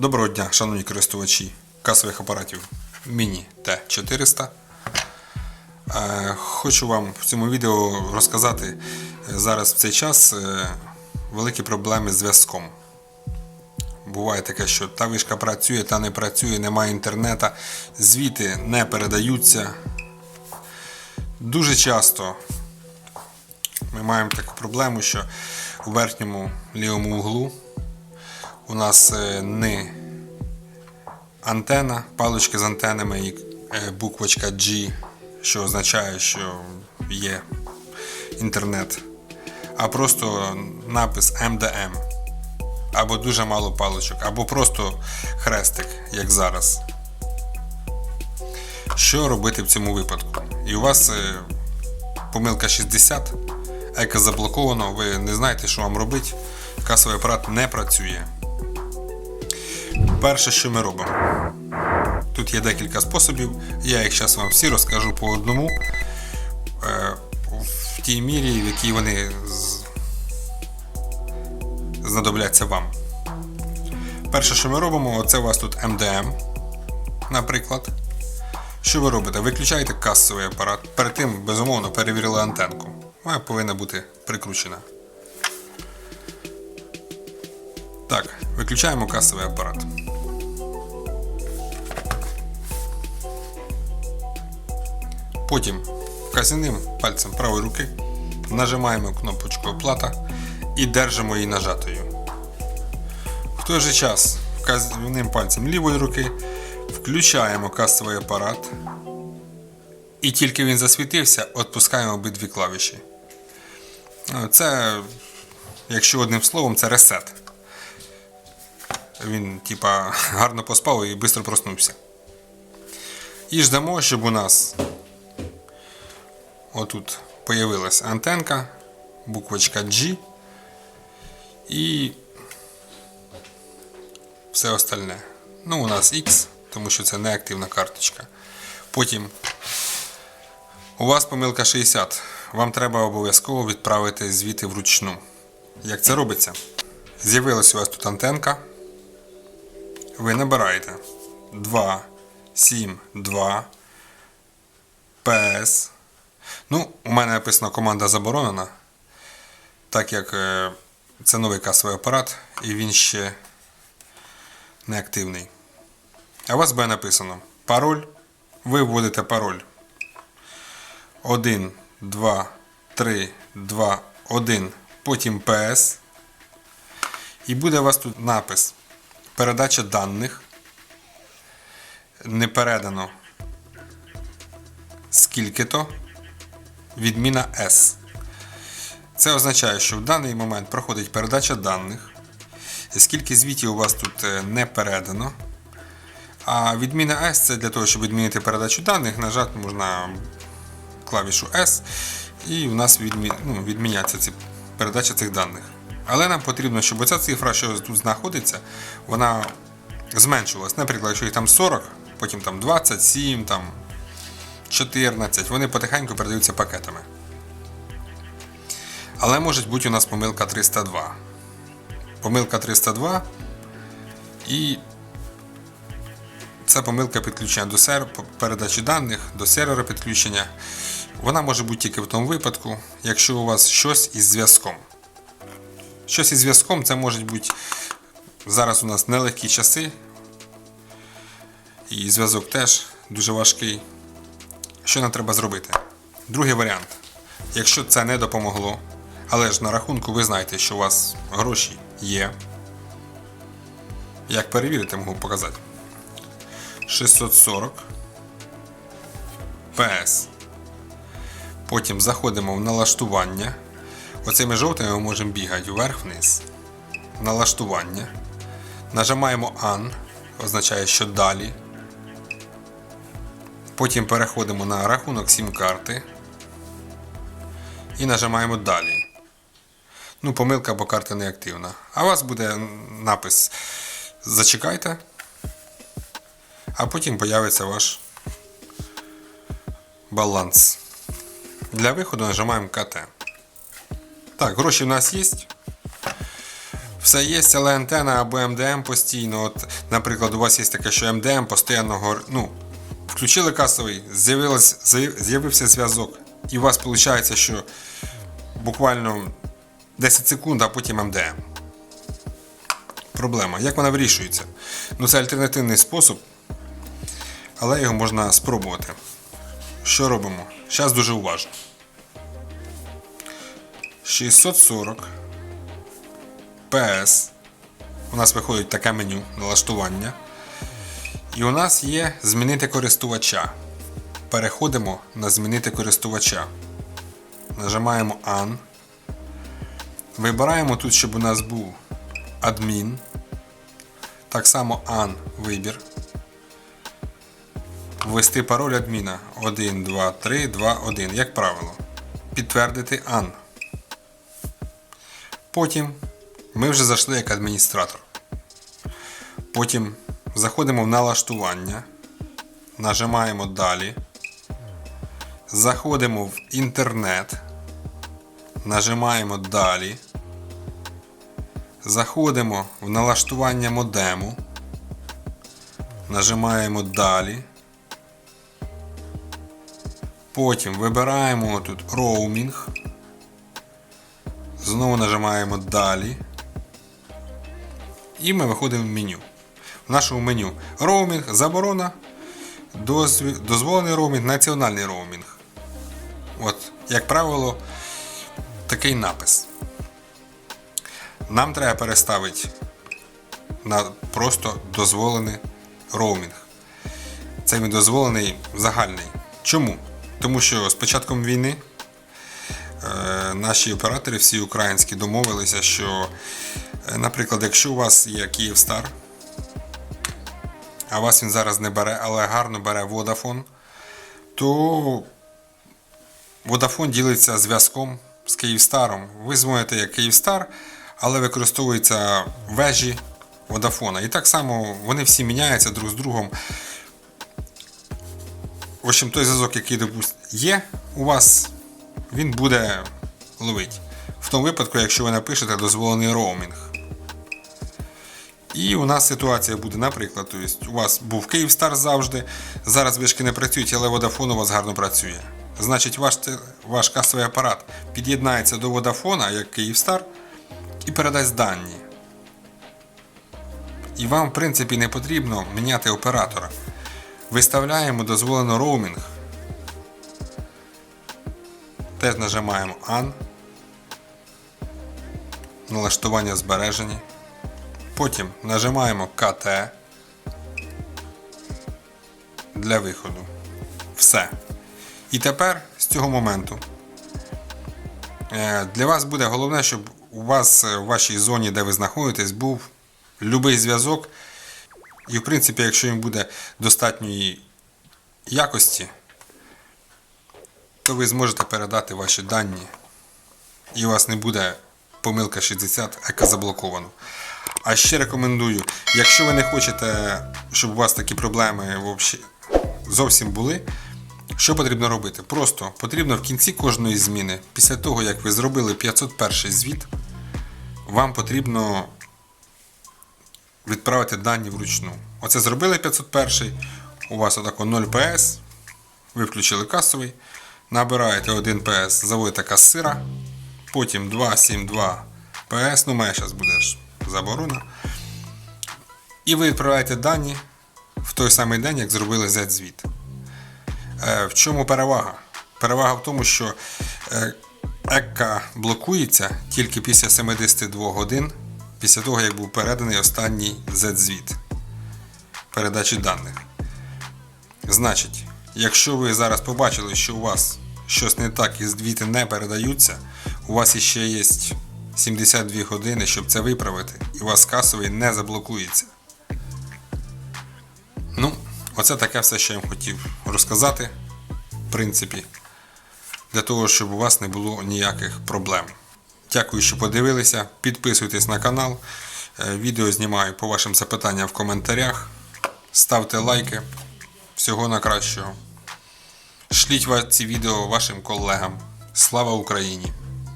Доброго дня, шановні користувачі касових апаратів Mini T400. Е, Хочу вам в цьому відео розказати е, зараз в цей час е, великі проблеми з зв'язком. Буває таке, що та вишка працює, та не працює, немає інтернету, звіти не передаються. Дуже часто ми маємо таку проблему, що у верхньому лівому углу у нас е, не антена, палички з антенами і е, буквочка G, що означає, що є інтернет, а просто напис MDM. Або дуже мало паличок, або просто хрестик, як зараз. Що робити в цьому випадку? І у вас е, помилка 60, еко заблоковано, ви не знаєте, що вам робити, касовий апарат не працює. Перше, що ми робимо. Тут є декілька способів. Я їх зараз вам всі розкажу по одному. Е, В тій мірі, в якій вони знадобляться вам. Перше, що ми робимо, це у вас тут MDM, наприклад. Що ви робите? Виключаєте касовий апарат. Перед тим, безумовно, перевірили антенку. Вона повинна бути прикручена. Так, виключаємо касовий апарат. Потім вказівним пальцем правої руки нажимаємо кнопочку оплата і держимо її нажатою. В той же час вказівним пальцем лівої руки включаємо касовий апарат. І тільки він засвітився, відпускаємо обидві клавіші. Це, якщо одним словом, це ресет. Він, типа, гарно поспав і швидко проснувся. І ждемо, щоб у нас отут появилась антенка, буквочка G і все остальне. Ну, у нас X, тому що це неактивна карточка. Потім у вас помилка 60. Вам треба обов'язково відправити звіти вручну. Як це робиться? З'явилась у вас тут антенка. Ви набираєте 2, 7, 2, PS. Ну, у мене написано команда заборонена, так як е, це новий касовий апарат і він ще не активний. А у вас буде написано пароль. Ви вводите пароль 1, 2, 3, 2, 1, потім PS. І буде у вас тут напис Передача даних. Не передано скільки-то. Відміна S. Це означає, що в даний момент проходить передача даних. Скільки звітів у вас тут е, не передано. А відміна S це для того, щоб відмінити передачу даних, нажати можна клавішу S, і у нас відмі... ну, відміняться ці передача цих даних. Але нам потрібно, щоб оця цифра, що тут знаходиться, вона зменшувалась. Наприклад, якщо їх там 40, потім там 27, там 14, вони потихеньку передаються пакетами. Але може бути у нас помилка 302. Помилка 302 і це помилка підключення до сервера, передачі даних до сервера підключення. Вона може бути тільки в тому випадку, якщо у вас щось із зв'язком. Щось із зв'язком це може бути зараз у нас нелегкі часи. І зв'язок теж дуже важкий. Що нам треба зробити? Другий варіант. Якщо це не допомогло, але ж на рахунку ви знаєте, що у вас гроші є. Як перевірити, можу показати. 640 PS. Потім заходимо в налаштування. Оцими жовтими ми можемо бігати вверх-вниз. Налаштування. Нажимаємо AN, означає, що далі. Потім переходимо на рахунок сім-карти. І нажимаємо далі. Ну, помилка, бо карта не активна. А у вас буде напис Зачекайте. А потім появиться ваш баланс. Для виходу нажимаємо КТ. Так, гроші в нас є. Все є, але антена або МДМ постійно. От, наприклад, у вас є таке, що МДМ постійно ну, включили касовий, з'явився зв'язок. І у вас виходить, що буквально 10 секунд, а потім МДМ. Проблема. Як вона вирішується? Ну, це альтернативний спосіб, але його можна спробувати. Що робимо? Зараз дуже уважно. 640 PS. У нас виходить таке меню налаштування. І у нас є змінити користувача. Переходимо на змінити користувача. Нажимаємо An. Вибираємо тут, щоб у нас був адмін. Так само An вибір. Ввести пароль адміна 1, 2, 3, 2, 1, як правило. Підтвердити An. Потім ми вже зайшли як адміністратор. Потім заходимо в налаштування, нажимаємо Далі. Заходимо в інтернет. Нажимаємо Далі. Заходимо в налаштування модему. Нажимаємо Далі. Потім вибираємо тут роумінг. Знову нажимаємо Далі. І ми виходимо в меню. Нашому меню роумінг, заборона, дозволений роумінг, національний роумінг. От, як правило, такий напис. Нам треба переставити на просто дозволений роумінг. Це він дозволений загальний. Чому? Тому що з початком війни е, наші оператори, всі українські, домовилися, що, е, наприклад, якщо у вас є Київстар, а вас він зараз не бере, але гарно бере Vodafone, то Vodafone ділиться зв'язком з Київстаром. Ви дзвоните як Київстар, але використовуються вежі Vodafone. І так само вони всі міняються друг з другом. В общем, той зв'язок, який є у вас, він буде ловити. В тому випадку, якщо ви напишете дозволений роумінг. І у нас ситуація буде, наприклад, то есть у вас був Київстар завжди, зараз вишки не працюють, але Vodafone у вас гарно працює. Значить, ваш, ваш касовий апарат під'єднається до Vodafone, як Київстар, і передасть дані. І вам, в принципі, не потрібно міняти оператора. Виставляємо дозволено роумінг. Теж нажимаємо An. Налаштування збережені. Потім нажимаємо КТ для виходу. Все. І тепер з цього моменту е, для вас буде головне, щоб у вас е, в вашій зоні, де ви знаходитесь, був будь-який зв'язок. І в принципі, якщо він буде достатньої якості, то ви зможете передати ваші дані. І у вас не буде помилка 60, яка заблокована. А ще рекомендую, якщо ви не хочете, щоб у вас такі проблеми зовсім були, що потрібно робити? Просто потрібно в кінці кожної зміни, після того, як ви зробили 501 звіт, вам потрібно відправити дані вручну. Оце зробили 501, у вас отако 0 PS, ви включили касовий, набираєте 1 PS, заводите касира, потім 272 PS, ну має зараз буде ж заборона. І ви відправляєте дані в той самий день, як зробили Z-звіт. Е, В чому перевага? Перевага в тому, що е, ЕКК блокується тільки після 72 годин після того, як був переданий останній Z-звіт передачі даних. Значить, якщо ви зараз побачили, що у вас щось не так і звіти не передаються, у вас іще є 72 години, щоб це виправити, і у вас касовий не заблокується. Ну, оце таке все, що я вам хотів розказати, в принципі, для того, щоб у вас не було ніяких проблем. Дякую, що подивилися. Підписуйтесь на канал. Е, Відео знімаю по вашим запитанням в коментарях. Ставте лайки. Всього на кращого. Шліть ці відео вашим колегам. Слава Україні!